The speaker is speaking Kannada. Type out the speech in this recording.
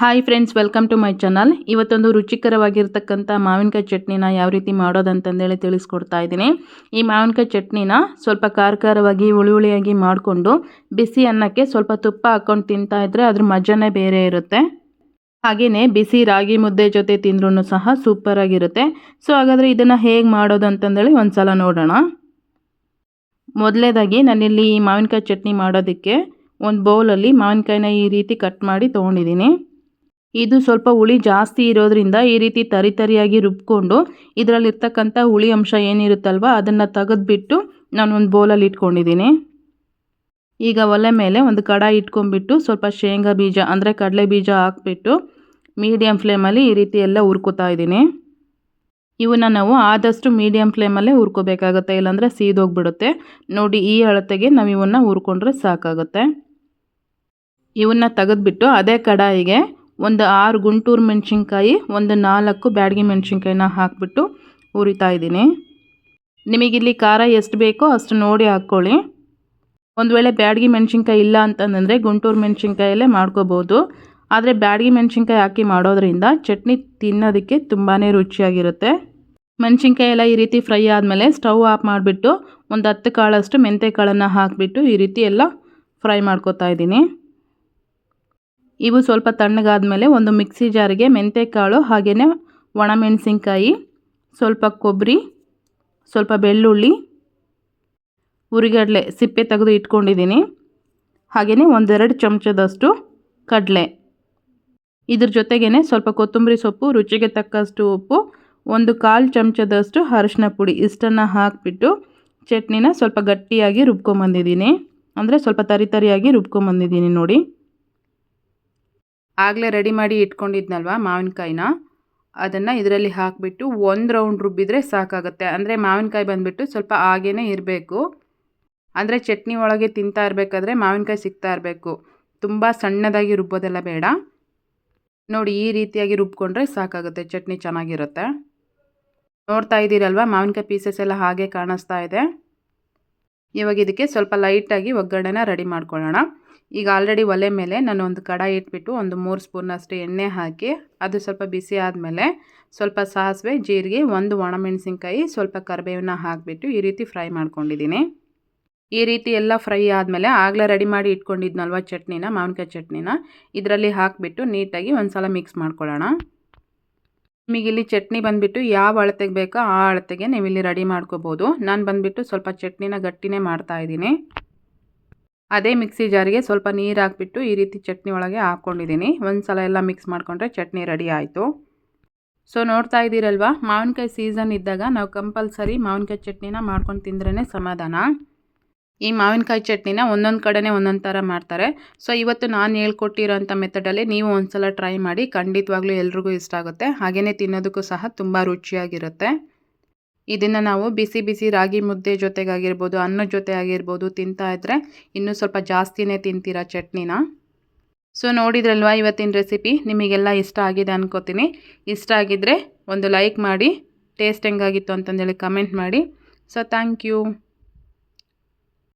Hi friends welcome to my channel ಇವತ್ತೊಂದು ರುಚಿಕರವಾಗಿರ್ತಕ್ಕಂಥ ಮಾವಿನಕಾಯಿ ಚಟ್ನಿನ ಯಾವ ರೀತಿ ಮಾಡೋದಂತಂದೇಳಿ ತಿಳಿಸ್ಕೊಡ್ತಾ ಇದ್ದೀನಿ. ಈ ಮಾವಿನಕಾಯಿ ಚಟ್ನಿನ ಸ್ವಲ್ಪ ಖಾರ ಖಾರವಾಗಿ ಹುಳಿ ಹುಳಿಯಾಗಿ ಮಾಡಿಕೊಂಡು ಬಿಸಿ ಅನ್ನಕ್ಕೆ ಸ್ವಲ್ಪ ತುಪ್ಪ ಹಾಕ್ಕೊಂಡು ತಿಂತಾ ಇದ್ದರೆ ಅದ್ರ ಮಜನೇ ಬೇರೆ ಇರುತ್ತೆ. ಹಾಗೆಯೇ ಬಿಸಿ ರಾಗಿ ಮುದ್ದೆ ಜೊತೆ ತಿಂದ್ರೂ ಸಹ ಸೂಪರಾಗಿರುತ್ತೆ. ಸೊ ಹಾಗಾದರೆ ಇದನ್ನು ಹೇಗೆ ಮಾಡೋದು ಅಂತಂದೇಳಿ ಒಂದು ಸಲ ನೋಡೋಣ. ಮೊದಲೇದಾಗಿ ನಾನಿಲ್ಲಿ ಈ ಮಾವಿನಕಾಯಿ ಚಟ್ನಿ ಮಾಡೋದಕ್ಕೆ ಒಂದು ಬೌಲಲ್ಲಿ ಮಾವಿನಕಾಯಿನ ಈ ರೀತಿ ಕಟ್ ಮಾಡಿ ತೊಗೊಂಡಿದ್ದೀನಿ. ಇದು ಸ್ವಲ್ಪ ಹುಳಿ ಜಾಸ್ತಿ ಇರೋದ್ರಿಂದ ಈ ರೀತಿ ತರಿ ತರಿಯಾಗಿ ರುಬ್ಕೊಂಡು ಇದರಲ್ಲಿರ್ತಕ್ಕಂಥ ಹುಳಿ ಅಂಶ ಏನಿರುತ್ತಲ್ವ ಅದನ್ನು ತೆಗೆದ್ಬಿಟ್ಟು ನಾನು ಒಂದು ಬೌಲಲ್ಲಿ ಇಟ್ಕೊಂಡಿದ್ದೀನಿ. ಈಗ ಒಲೆ ಮೇಲೆ ಒಂದು ಕಡಾಯಿ ಇಟ್ಕೊಂಡ್ಬಿಟ್ಟು ಸ್ವಲ್ಪ ಶೇಂಗಾ ಬೀಜ ಅಂದರೆ ಕಡಲೆ ಬೀಜ ಹಾಕ್ಬಿಟ್ಟು ಮೀಡಿಯಂ ಫ್ಲೇಮಲ್ಲಿ ಈ ರೀತಿ ಎಲ್ಲ ಹುರ್ಕೋತಾ ಇದ್ದೀನಿ. ಇವನ್ನ ನಾವು ಆದಷ್ಟು ಮೀಡಿಯಂ ಫ್ಲೇಮಲ್ಲೇ ಹುರ್ಕೋಬೇಕಾಗುತ್ತೆ, ಇಲ್ಲಾಂದರೆ ಸೀದೋಗ್ಬಿಡುತ್ತೆ. ನೋಡಿ, ಈ ಅಳತೆಗೆ ನಾವು ಇವನ್ನ ಹುರ್ಕೊಂಡ್ರೆ ಸಾಕಾಗುತ್ತೆ. ಇವನ್ನ ತೆಗೆದ್ಬಿಟ್ಟು ಅದೇ ಕಡಾಯಿಗೆ ಒಂದು ಆರು ಗುಂಟೂರು ಮೆಣಸಿನ್ಕಾಯಿ, ಒಂದು ನಾಲ್ಕು ಬ್ಯಾಡಗಿ ಮೆಣಸಿನ್ಕಾಯಿನ ಹಾಕಿಬಿಟ್ಟು ಹುರಿತಾ ಇದ್ದೀನಿ. ನಿಮಗಿಲ್ಲಿ ಖಾರ ಎಷ್ಟು ಬೇಕೋ ಅಷ್ಟು ನೋಡಿ ಹಾಕ್ಕೊಳ್ಳಿ. ಒಂದು ವೇಳೆ ಬ್ಯಾಡಗಿ ಮೆಣಸಿನ್ಕಾಯಿ ಇಲ್ಲ ಅಂತಂದರೆ ಗುಂಟೂರು ಮೆಣಸಿನ್ಕಾಯಲ್ಲೇ ಮಾಡ್ಕೋಬೋದು. ಆದರೆ ಬ್ಯಾಡಗಿ ಮೆಣಸಿನ್ಕಾಯಿ ಹಾಕಿ ಮಾಡೋದ್ರಿಂದ ಚಟ್ನಿ ತಿನ್ನೋದಕ್ಕೆ ತುಂಬಾ ರುಚಿಯಾಗಿರುತ್ತೆ. ಮೆಣಸಿನ್ಕಾಯಿ ಎಲ್ಲ ಈ ರೀತಿ ಫ್ರೈ ಆದಮೇಲೆ ಸ್ಟವ್ ಆಫ್ ಮಾಡಿಬಿಟ್ಟು ಒಂದು ಹತ್ತು ಕಾಳಷ್ಟು ಮೆಂತೆ ಕಾಳನ್ನು ಹಾಕಿಬಿಟ್ಟು ಈ ರೀತಿ ಎಲ್ಲ ಫ್ರೈ ಮಾಡ್ಕೋತಾ ಇದ್ದೀನಿ. ಇವು ಸ್ವಲ್ಪ ತಣ್ಣಗಾದಮೇಲೆ ಒಂದು ಮಿಕ್ಸಿ ಜಾರಿಗೆ ಮೆಂತ್ಯಕಾಳು ಹಾಗೆಯೇ ಒಣಮೆಣಸಿನ್ಕಾಯಿ, ಸ್ವಲ್ಪ ಕೊಬ್ಬರಿ, ಸ್ವಲ್ಪ ಬೆಳ್ಳುಳ್ಳಿ, ಉರಿಗಡಲೆ ಸಿಪ್ಪೆ ತೆಗೆದು ಇಟ್ಕೊಂಡಿದ್ದೀನಿ. ಹಾಗೆಯೇ ಒಂದೆರಡು ಚಮಚದಷ್ಟು ಕಡಲೆ. ಇದ್ರ ಜೊತೆಗೇ ಸ್ವಲ್ಪ ಕೊತ್ತಂಬರಿ ಸೊಪ್ಪು, ರುಚಿಗೆ ತಕ್ಕಷ್ಟು ಉಪ್ಪು, ಒಂದು ಕಾಲು ಚಮಚದಷ್ಟು ಅರಶಿನ ಪುಡಿ ಇಷ್ಟನ್ನು ಹಾಕಿಬಿಟ್ಟು ಚಟ್ನಿನ ಸ್ವಲ್ಪ ಗಟ್ಟಿಯಾಗಿ ರುಬ್ಕೊಂಬಂದಿದ್ದೀನಿ. ಅಂದರೆ ಸ್ವಲ್ಪ ತರಿತರಿಯಾಗಿ ರುಬ್ಕೊಂಬಂದಿದ್ದೀನಿ ನೋಡಿ. ಆಗಲೇ ರೆಡಿ ಮಾಡಿ ಇಟ್ಕೊಂಡಿದ್ನಲ್ವ ಮಾವಿನಕಾಯಿನ? ಅದನ್ನು ಇದರಲ್ಲಿ ಹಾಕಿಬಿಟ್ಟು ಒಂದು ರೌಂಡ್ ರುಬ್ಬಿದರೆ ಸಾಕಾಗುತ್ತೆ. ಅಂದರೆ ಮಾವಿನಕಾಯಿ ಬಂದುಬಿಟ್ಟು ಸ್ವಲ್ಪ ಹಾಗೇ ಇರಬೇಕು. ಅಂದರೆ ಚಟ್ನಿ ಒಳಗೆ ತಿಂತಾ ಇರಬೇಕಾದ್ರೆ ಮಾವಿನಕಾಯಿ ಸಿಗ್ತಾ ಇರಬೇಕು. ತುಂಬ ಸಣ್ಣದಾಗಿ ರುಬ್ಬೋದೆಲ್ಲ ಬೇಡ. ನೋಡಿ, ಈ ರೀತಿಯಾಗಿ ರುಬ್ಕೊಂಡ್ರೆ ಸಾಕಾಗುತ್ತೆ. ಚಟ್ನಿ ಚೆನ್ನಾಗಿರುತ್ತೆ. ನೋಡ್ತಾ ಇದ್ದೀರಲ್ವ? ಮಾವಿನಕಾಯಿ ಪೀಸಸ್ ಎಲ್ಲ ಹಾಗೆ ಕಾಣಿಸ್ತಾ ಇದೆ. ಇವಾಗ ಇದಕ್ಕೆ ಸ್ವಲ್ಪ ಲೈಟಾಗಿ ಒಗ್ಗರಣೆನ ರೆಡಿ ಮಾಡ್ಕೊಳ್ಳೋಣ. ಈಗ ಆಲ್ರೆಡಿ ಒಲೆ ಮೇಲೆ ನಾನು ಒಂದು ಕಡಾಯಿ ಇಟ್ಬಿಟ್ಟು ಒಂದು ಮೂರು ಸ್ಪೂನಷ್ಟು ಎಣ್ಣೆ ಹಾಕಿ ಅದು ಸ್ವಲ್ಪ ಬಿಸಿ ಆದಮೇಲೆ ಸ್ವಲ್ಪ ಸಾಸಿವೆ, ಜೀರಿಗೆ, ಒಂದು ಒಣಮೆಣಸಿನ್ಕಾಯಿ, ಸ್ವಲ್ಪ ಕರಿಬೇವನ್ನ ಹಾಕಿಬಿಟ್ಟು ಈ ರೀತಿ ಫ್ರೈ ಮಾಡ್ಕೊಂಡಿದ್ದೀನಿ. ಈ ರೀತಿ ಎಲ್ಲ ಫ್ರೈ ಆದಮೇಲೆ ಆಗಲೇ ರೆಡಿ ಮಾಡಿ ಇಟ್ಕೊಂಡಿದ್ನಲ್ವ ಚಟ್ನಿನ, ಮಾವಿನಕಾಯಿ ಚಟ್ನಿನ? ಇದರಲ್ಲಿ ಹಾಕಿಬಿಟ್ಟು ನೀಟಾಗಿ ಒಂದು ಸಲ ಮಿಕ್ಸ್ ಮಾಡ್ಕೊಳ್ಳೋಣ. ನಿಮಗಿಲ್ಲಿ ಚಟ್ನಿ ಬಂದುಬಿಟ್ಟು ಯಾವ ಅಳತೆಗೆ ಬೇಕೋ ಆ ಅಳತೆಗೆ ನೀವು ಇಲ್ಲಿ ರೆಡಿ ಮಾಡ್ಕೋಬೋದು. ನಾನು ಬಂದುಬಿಟ್ಟು ಸ್ವಲ್ಪ ಚಟ್ನಿನ ಗಟ್ಟಿನೇ ಮಾಡ್ತಾಯಿದ್ದೀನಿ ಅದೇ ಮಿಕ್ಸಿ ಜಾರಿಗೆ ಸ್ವಲ್ಪ ನೀರು ಹಾಕ್ಬಿಟ್ಟು ಈ ರೀತಿ ಚಟ್ನಿ ಒಳಗೆ ಹಾಕ್ಕೊಂಡಿದ್ದೀನಿ ಒಂದು ಸಲ ಎಲ್ಲ ಮಿಕ್ಸ್ ಮಾಡಿಕೊಂಡ್ರೆ ಚಟ್ನಿ ರೆಡಿ ಆಯಿತು. ಸೊ ನೋಡ್ತಾ ಇದ್ದೀರಲ್ವಾ? ಮಾವಿನಕಾಯಿ ಸೀಸನ್ ಇದ್ದಾಗ ನಾವು ಕಂಪಲ್ಸರಿ ಮಾವಿನಕಾಯಿ ಚಟ್ನಿನ ಮಾಡ್ಕೊಂಡು ತಿಂದ್ರೇ ಸಮಾಧಾನ. ಈ ಮಾವಿನಕಾಯಿ ಚಟ್ನಿನ ಒಂದೊಂದು ಕಡೆನೇ ಒಂದೊಂದು ಥರ ಮಾಡ್ತಾರೆ. ಸೊ ಇವತ್ತು ನಾನು ಹೇಳ್ಕೊಟ್ಟಿರೋಂಥ ಮೆಥಡಲ್ಲಿ ನೀವು ಒಂದು ಸಲ ಟ್ರೈ ಮಾಡಿ, ಖಂಡಿತವಾಗ್ಲೂ ಎಲ್ರಿಗೂ ಇಷ್ಟ ಆಗುತ್ತೆ. ಹಾಗೆಯೇ ತಿನ್ನೋದಕ್ಕೂ ಸಹ ತುಂಬ ರುಚಿಯಾಗಿರುತ್ತೆ. ಇದನ್ನು ನಾವು ಬಿಸಿ ಬಿಸಿ ರಾಗಿ ಮುದ್ದೆ ಜೊತೆಗಾಗಿರ್ಬೋದು, ಅನ್ನದ ಜೊತೆ ಆಗಿರ್ಬೋದು ತಿಂತಾ ಇದ್ದರೆ ಇನ್ನೂ ಸ್ವಲ್ಪ ಜಾಸ್ತಿನೇ ತಿಂತೀರಾ ಚಟ್ನಿನ? ಸೊ ನೋಡಿದ್ರಲ್ವಾ ಇವತ್ತಿನ ರೆಸಿಪಿ ನಿಮಗೆಲ್ಲ ಇಷ್ಟ ಆಗಿದೆ ಅನ್ಕೋತೀನಿ. ಇಷ್ಟ ಆಗಿದ್ದರೆ ಒಂದು ಲೈಕ್ ಮಾಡಿ ಟೇಸ್ಟ್ ಹೆಂಗಾಗಿತ್ತು ಅಂತಂದೇಳಿ ಕಮೆಂಟ್ ಮಾಡಿ. So thank you